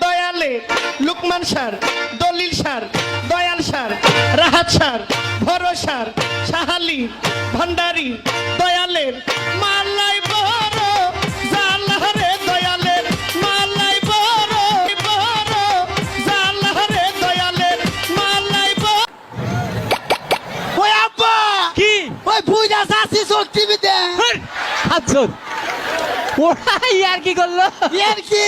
দয়ালে লুকমান সার দলিল সার দয়াল সার রাহাত সার ভরসার সাহালি ভান্ডারি দয়ালের সাতজন। ওরা ইয়ার কি করল? ইয়ার কি?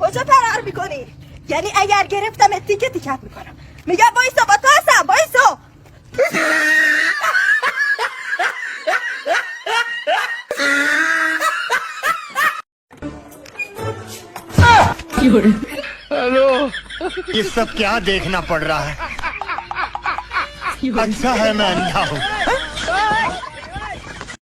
Cosa parlarmi con i? یعنی اگر گرفتم تیکه تیکت میکنم میگم بایستا با تو هستم بایستا ये सब क्या देखना पड़ रहा है अच्छा है मैं अंधा हूँ